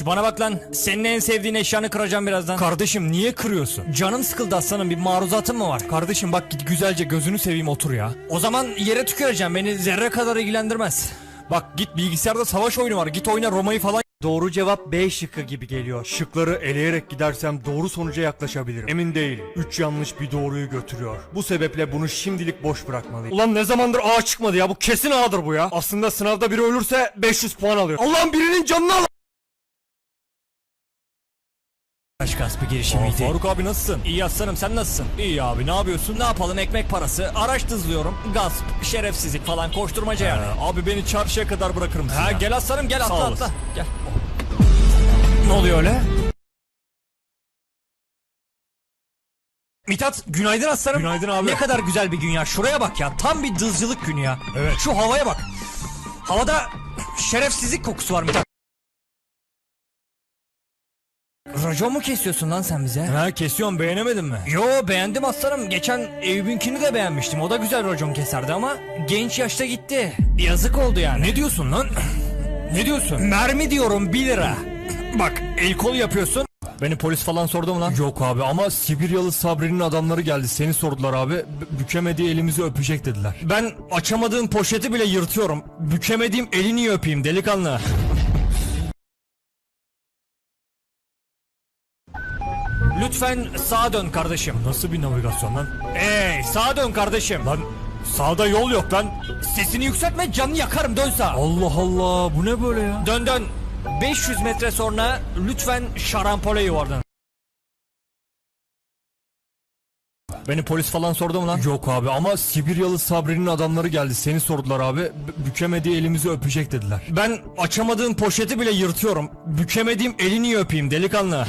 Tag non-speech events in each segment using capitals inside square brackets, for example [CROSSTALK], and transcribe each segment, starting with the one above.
Şş bana bak lan. Senin en sevdiğin eşyanı kıracağım birazdan. Kardeşim niye kırıyorsun? Canım sıkıldı aslanım bir maruzatın mı var? Kardeşim bak git güzelce gözünü seveyim otur ya. O zaman yere tüküreceğim beni zerre kadar ilgilendirmez. Bak git bilgisayarda savaş oyunu var git oyna Roma'yı falan. Doğru cevap B şıkkı gibi geliyor. Şıkları eleyerek gidersem doğru sonuca yaklaşabilirim. Emin değilim. 3 yanlış bir doğruyu götürüyor. Bu sebeple bunu şimdilik boş bırakmalıyım. Ulan ne zamandır A çıkmadı ya bu kesin A'dır bu ya. Aslında sınavda biri ölürse 500 puan alıyor. Allah'ım birinin canını al. Kaç gasp bir girişim Aa. Faruk abi nasılsın? İyi aslanım sen nasılsın? İyi abi ne yapıyorsun? Ne yapalım ekmek parası, araç dızlıyorum, gasp, şerefsizlik falan koşturmaca yani. Ee, abi beni çarşıya kadar bırakır mısın Ha ya? gel aslanım gel atla atla. Gel. Ne oluyor öyle? Mithat günaydın aslanım. Günaydın abi. Ne kadar güzel bir gün ya. Şuraya bak ya. Tam bir dızcılık günü ya. Evet. Şu havaya bak. Havada şerefsizlik kokusu var Mithat. Racon mu kesiyorsun lan sen bize? Ha kesiyorum beğenemedin mi? Yo beğendim aslanım. Geçen Eyüp'ünkini de beğenmiştim. O da güzel racon keserdi ama genç yaşta gitti. Yazık oldu yani. Ne diyorsun lan? ne diyorsun? Mermi diyorum 1 lira. Bak el kol yapıyorsun. Beni polis falan sordu mu lan? Yok abi ama Sibiryalı Sabri'nin adamları geldi. Seni sordular abi. B- bükemediği elimizi öpecek dediler. Ben açamadığım poşeti bile yırtıyorum. Bükemediğim elini öpeyim delikanlı. Lütfen sağa dön kardeşim. Nasıl bir navigasyon lan? Ey sağa dön kardeşim. Lan sağda yol yok lan. Sesini yükseltme canını yakarım dön sağa. Allah Allah bu ne böyle ya? Dön dön. 500 metre sonra lütfen şarampole yuvarlan. Beni polis falan sordu mu lan? Yok abi ama Sibiryalı Sabri'nin adamları geldi. Seni sordular abi. B- bükemediği elimizi öpecek dediler. Ben açamadığım poşeti bile yırtıyorum. Bükemediğim elini öpeyim delikanlı.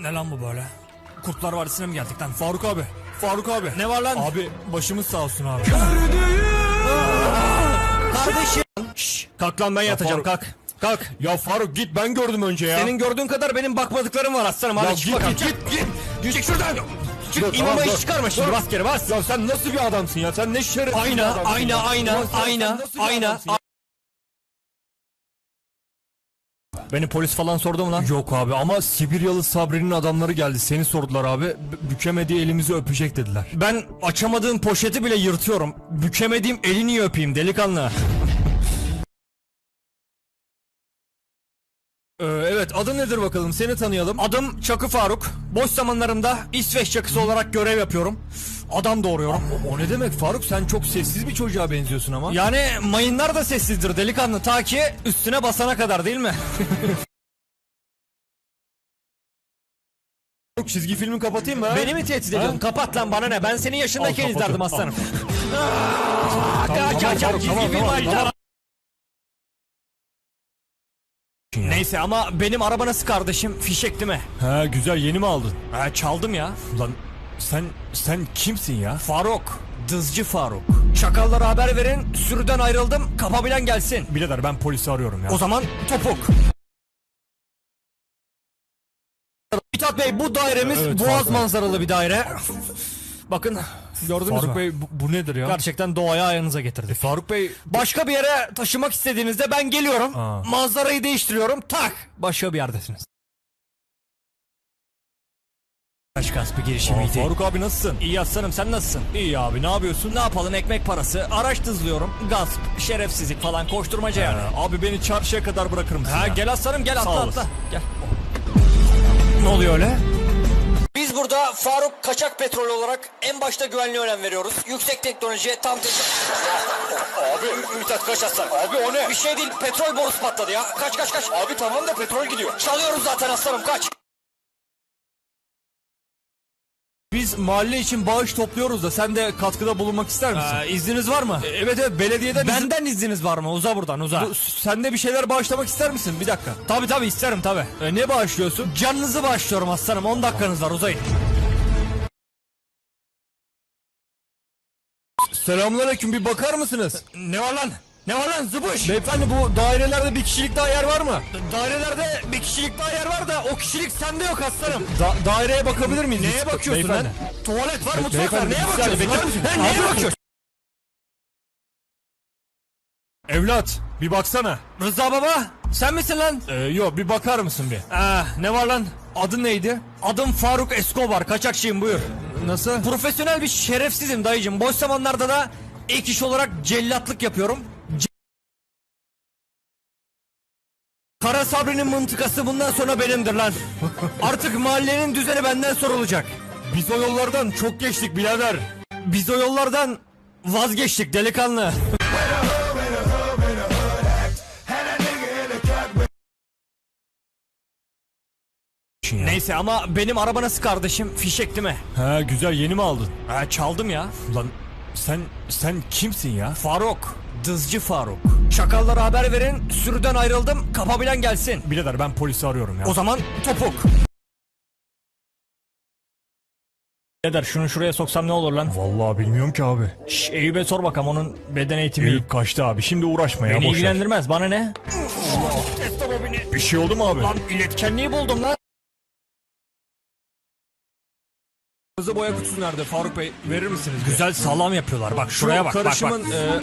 Ne lan bu böyle? Kurtlar Vadisi'ne mi geldik lan? Faruk abi. Faruk abi. Ne var lan? Abi başımız sağ olsun abi. Kardeşim. Şşş, kalk lan ben yatacağım Faruk. kalk. Kalk. ya Faruk git ben gördüm önce ya. Senin gördüğün kadar benim bakmadıklarım var aslanım. Hadi Ya çık git, bakalım. git, git. Git çık şuradan. Çık Dur, imama tamam, iş çıkarma şimdi Dur. bas geri bas. Ya sen nasıl bir adamsın ya? Sen ne şerefsiz bir Ayna adamsın ayna ya. ayna Ulan sen- sen ayna nasıl bir ayna. adamsın ya? Beni polis falan sordu mu lan? Yok abi ama Sibiryalı Sabri'nin adamları geldi. Seni sordular abi. B- bükemediği elimizi öpecek dediler. Ben açamadığım poşeti bile yırtıyorum. Bükemediğim elini öpeyim delikanlı. Ee, evet adın nedir bakalım seni tanıyalım. Adım Çakı Faruk. Boş zamanlarımda İsveç çakısı olarak görev yapıyorum. Adam doğuruyorum. O, o ne demek Faruk sen çok sessiz bir çocuğa benziyorsun ama. Yani mayınlar da sessizdir delikanlı ta ki üstüne basana kadar değil mi? [LAUGHS] Faruk çizgi filmi kapatayım mı? ha? Beni mi tehdit ediyorsun? Kapat lan bana ne? Ben senin yaşındayken Al, izlerdim aslanım. [LAUGHS] Aa, Tamam, kaç, tamam, kaç, Faruk, çizgi tamam, film tamam, açtı. tamam. Neyse ama benim araba nasıl kardeşim? Fişek değil mi? He güzel yeni mi aldın? Ha, çaldım ya. Lan sen sen kimsin ya? Faruk. Dızcı Faruk. Çakallara haber verin. Sürüden ayrıldım. Kapabilen gelsin. Birader ben polisi arıyorum ya. O zaman topuk. Mithat Bey bu dairemiz Evet, boğaz Faruk Bey. manzaralı bir daire. Bakın gördünüz Faruk mü? Bey bu, bu nedir ya? Gerçekten doğaya ayağınıza getirdik. Faruk Bey Başka bir yere taşımak istediğinizde ben geliyorum. Aa. Manzarayı değiştiriyorum. Tak. Başka bir yerdesiniz. Kaç gasp bir girişim Aa. Faruk abi nasılsın? İyi aslanım sen nasılsın? İyi abi ne yapıyorsun? Ne yapalım ekmek parası, araç dızlıyorum, gasp, şerefsizlik falan koşturmaca yani. Ee, abi beni çarşıya kadar bırakır mısın Ha ya? gel aslanım gel atla atla. Gel. Ne oluyor öyle? Biz burada Faruk Kaçak Petrol olarak en başta güvenliğe önem veriyoruz. Yüksek teknolojiye tam teknik... Abi Mithat kaç aslan. Abi o ne? Bir şey değil petrol borusu patladı ya. Kaç kaç kaç. Abi tamam da petrol gidiyor. Çalıyoruz zaten aslanım kaç. Biz mahalle için bağış topluyoruz da sen de katkıda bulunmak ister misin? Ee, izniniz var mı? E, evet evet belediyeden Benden izniniz var mı? Uza buradan uza. Bu- Sen de bir şeyler bağışlamak ister misin? Bir dakika. Tabi tabi isterim tabi. E, ne bağışlıyorsun? Canınızı bağışlıyorum aslanım 10 dakikanız var uzayın. Selamünaleyküm bir bakar mısınız? Ne var lan? Ne var lan zıbış? Beyefendi bu dairelerde bir kişilik daha yer var mı? Dairelerde bir kişilik daha yer var da o kişilik sende yok aslanım. Da- daireye bakabilir miyiz? Neye bakıyorsun Beyefendi. lan? Tuvalet var, mutfak var. beyefendi, Neye bir bakıyorsun? bekler lan? misin? Ha, neye bakıyorsun? Evlat bir baksana. Rıza baba sen misin lan? Ee, yo bir bakar mısın bir? Ah ne var lan? Adın neydi? Adım Faruk Escobar kaçakçıyım buyur. Nasıl? Profesyonel bir şerefsizim dayıcım. Boş zamanlarda da ek iş olarak cellatlık yapıyorum. Sabri'nin mıntıkası bundan sonra benimdir lan. Artık mahallenin düzeni benden sorulacak. Biz o yollardan çok geçtik birader. Biz o yollardan vazgeçtik delikanlı. Neyse ama benim araba nasıl kardeşim? Fişek değil mi? Ha güzel yeni mi aldın? Ha çaldım ya. Lan sen sen kimsin ya? Faruk. Dızcı Faruk. Çakallara haber verin. Sürüden ayrıldım. Kapabilen gelsin. Birader ben polisi arıyorum ya. O zaman topuk. Birader şunu şuraya soksam ne olur lan? Vallahi bilmiyorum ki abi. Şş, Eyüp'e sor bakalım onun beden eğitimi. Eyüp kaçtı abi. Şimdi uğraşma ya. Beni ilgilendirmez. Bana ne? Bir şey oldu mu abi? Lan iletkenliği buldum lan. Kırmızı boya kutusu nerede Faruk Bey? Verir misiniz? Güzel salam yapıyorlar. Bak Şu şuraya bak. Bak karışımın bak. e,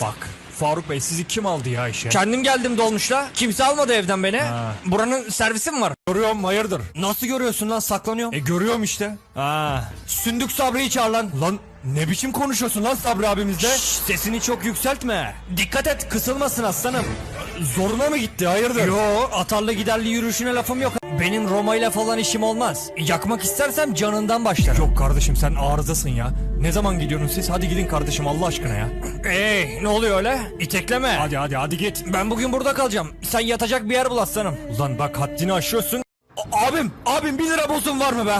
bak Faruk Bey sizi kim aldı ya işe? Kendim geldim dolmuşla. Kimse almadı evden beni. Buranın servisi mi var? Görüyorum hayırdır? Nasıl görüyorsun lan saklanıyorum. E görüyorum işte. Ha. Sündük Sabri'yi çağır lan. Lan ne biçim konuşuyorsun lan Sabri abimizle? Şşş, sesini çok yükseltme. Dikkat et kısılmasın aslanım. Zoruna mı gitti hayırdır? Yo atarlı giderli yürüyüşüne lafım yok. Benim Roma ile falan işim olmaz. Yakmak istersem canından başlarım. Yok kardeşim sen arızasın ya. Ne zaman gidiyorsunuz siz? Hadi gidin kardeşim Allah aşkına ya. Ey ne oluyor öyle? İtekleme. Hadi hadi hadi git. Ben bugün burada kalacağım. Sen yatacak bir yer bul aslanım. Ulan bak haddini aşıyorsun. A- abim, abim 1 lira bozun var mı be?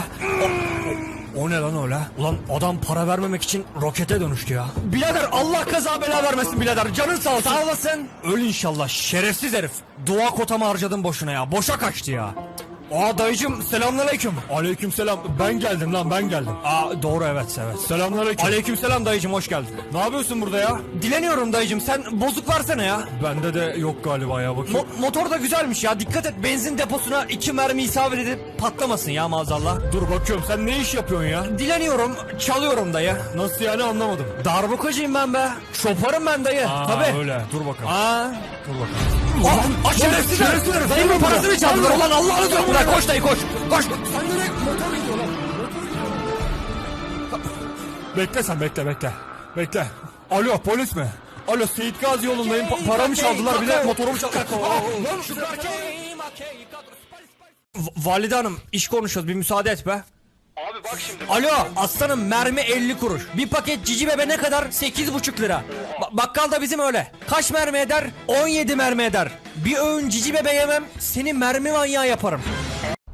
O ne lan öyle? Ulan adam para vermemek için rokete dönüştü ya. Birader Allah kaza bela vermesin birader. Canın sağ olsun. Sağ olasın. Öl inşallah şerefsiz herif. Dua kotamı harcadım boşuna ya. Boşa kaçtı ya. Aa dayıcım selamünaleyküm. Aleykümselam. Ben geldim lan ben geldim. Aa doğru evet evet. Selamünaleyküm. Aleykümselam dayıcım hoş geldin. Ne yapıyorsun burada ya? Dileniyorum dayıcım sen bozuk versene ya. Bende de yok galiba ya bakayım. Mo- motor da güzelmiş ya. Dikkat et benzin deposuna iki mermi isabet edip patlamasın ya maazallah. Dur bakıyorum sen ne iş yapıyorsun ya? Dileniyorum, çalıyorum dayı. Nasıl yani anlamadım. Darbukacıyım ben be. Şoparım ben dayı. Aa, Tabii. öyle. Dur bakalım. Aa. Dur bakalım. Aa, aa, şerefsizler. şerefsizler. Dayımın Sen parasını burada. çaldılar. Ulan Allah'ını burada. seversen. Koş dayı koş. Koş. Sen direkt motor gidiyor lan. Bekle sen bekle bekle. Bekle. Alo polis mi? Alo Seyit Gazi yolundayım. Pa- paramı çaldılar bir de motorumu çaldılar. Lan şu V- Valide hanım iş konuşuyoruz bir müsaade et be. Abi bak şimdi. Alo aslanım mermi 50 kuruş. Bir paket cici bebe ne kadar? 8,5 lira. Ba- bakkal da bizim öyle. Kaç mermi eder? 17 mermi eder. Bir öğün cici bebe yemem seni mermi manyağı yaparım.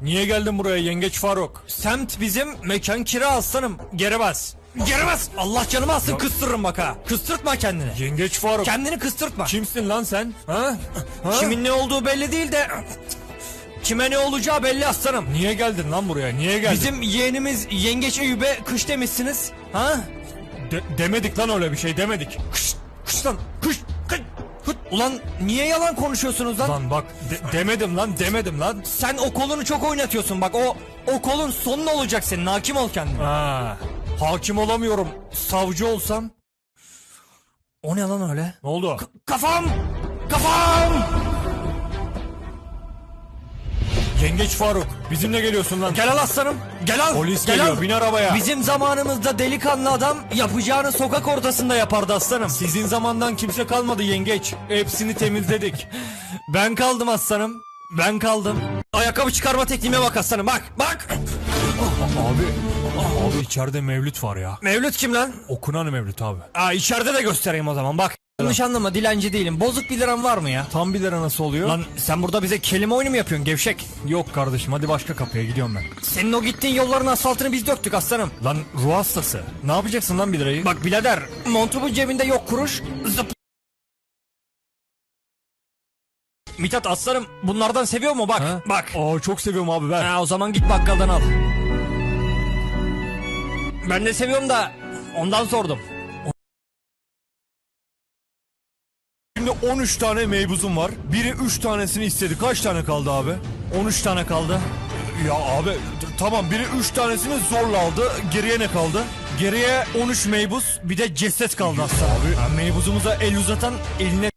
Niye geldin buraya yengeç Faruk? Semt bizim mekan kira aslanım. Geri bas. Geri bas. Allah canımı alsın kıstırırım bak ha. Kıstırtma kendini. Yengeç Faruk. Kendini kıstırtma. Kimsin lan sen? Ha? ha? Kimin ne olduğu belli değil de kime ne olacağı belli aslanım. Niye geldin lan buraya? Niye geldin? Bizim yeğenimiz yengeç Eyüp'e kış demişsiniz. Ha? De- demedik lan öyle bir şey demedik. Kış, kış lan, kış, kış, kış. Ulan niye yalan konuşuyorsunuz lan? Lan bak de- demedim lan demedim lan. Sen o kolunu çok oynatıyorsun bak o o kolun sonun olacak senin hakim ol kendine. Ha. Hakim olamıyorum. Savcı olsam. O ne lan öyle? Ne oldu? Kafam! Kafam! Yengeç Faruk. Bizimle geliyorsun lan. Gel al aslanım. Gel al. Polis Gel geliyor, al. bin arabaya. Bizim zamanımızda delikanlı adam yapacağını sokak ortasında yapardı aslanım. Sizin zamandan kimse kalmadı yengeç. Hepsini temizledik. Ben kaldım aslanım. Ben kaldım. Ayakkabı çıkarma tekniğime bak aslanım bak bak. Abi. Abi içeride Mevlüt var ya. Mevlüt kim lan? Okunan Mevlüt abi. Aa içeride de göstereyim o zaman bak. Yanlış anlama dilenci değilim. Bozuk bir liram var mı ya? Tam bir lira nasıl oluyor? Lan sen burada bize kelime oyunu mu yapıyorsun gevşek? Yok kardeşim hadi başka kapıya gidiyorum ben. Senin o gittiğin yolların asfaltını biz döktük aslanım. Lan ruh hastası. Ne yapacaksın lan bir lirayı? Bak birader montumun cebinde yok kuruş. Zıp. Mithat aslanım bunlardan seviyor mu bak Ha? bak. Aa çok seviyorum abi ver. Ha, o zaman git bakkaldan al. Ben de seviyorum da ondan sordum. Şimdi 13 tane meybuzum var. Biri 3 tanesini istedi. Kaç tane kaldı abi? 13 tane kaldı. Ya abi tamam biri 3 tanesini zorla aldı. Geriye ne kaldı? Geriye 13 meybuz bir de ceset kaldı aslında. Abi. meybuzumuza el uzatan eline